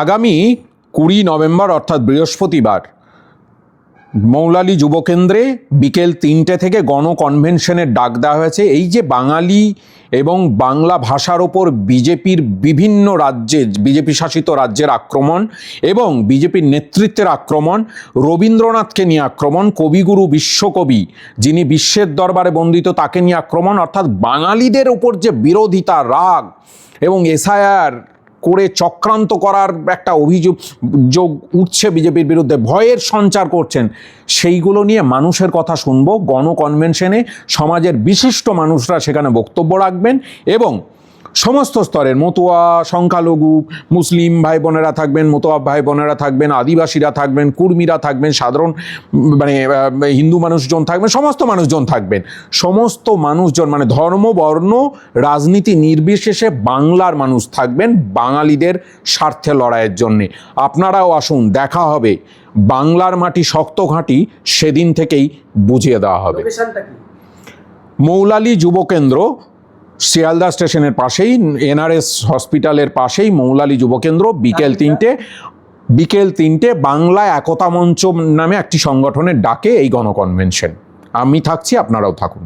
আগামী কুড়ি নভেম্বর, অর্থাৎ বৃহস্পতিবার, মৌলালি যুবকেন্দ্রে বিকেল তিনটে থেকে গণকনভেনশনের ডাক দেওয়া হয়েছে। এই যে বাঙালি এবং বাংলা ভাষার ওপর বিজেপির বিভিন্ন রাজ্যে, বিজেপি শাসিত রাজ্যের আক্রমণ এবং বিজেপির নেতৃত্বের আক্রমণ, রবীন্দ্রনাথকে নিয়ে আক্রমণ, কবিগুরু বিশ্বকবি যিনি বিশ্বের দরবারে বন্দিত তাকে নিয়ে আক্রমণ, অর্থাৎ বাঙালিদের উপর যে বিরোধিতা, রাগ এবং এসআইআর করে চক্রান্ত করার একটা অভিযোগ, যোগ উঠছে বিজেপির বিরুদ্ধে, ভয়ের সঞ্চার করছেন। সেইগুলো নিয়ে মানুষের কথা শুনব গণকনভেনশনে সমাজের বিশিষ্ট মানুষরা সেখানে বক্তব্য রাখবেন এবং সমস্ত স্তরের মতুয়া সংখ্যালঘু মুসলিম ভাই বোনেরা থাকবেন মতোয়া ভাই বোনেরা থাকবেন আদিবাসীরা থাকবেন কুর্মীরা থাকবেন সাধারণ মানে হিন্দু মানুষজন থাকবেন সমস্ত মানুষজন থাকবেন। সমস্ত মানুষজন মানে ধর্ম বর্ণ রাজনীতি নির্বিশেষে বাংলার মানুষ থাকবেন বাঙালিদের স্বার্থে লড়াইয়ের জন্যে। আপনারাও আসুন দেখা হবে। বাংলার মাটি শক্ত ঘাঁটি সেদিন থেকেই বুঝিয়ে দেওয়া হবে। মৌলালি যুব কেন্দ্র শিয়ালদা স্টেশনের পাশেই এনআরএস হসপিটালের পাশেই মৌলালী যুবকেন্দ্র বিকেল তিনটে। বিকেল তিনটে বাংলা একতা মঞ্চ নামে একটি সংগঠনের ডাকে এই গণকনভেনশন। আমি থাকছি আপনারাও থাকুন।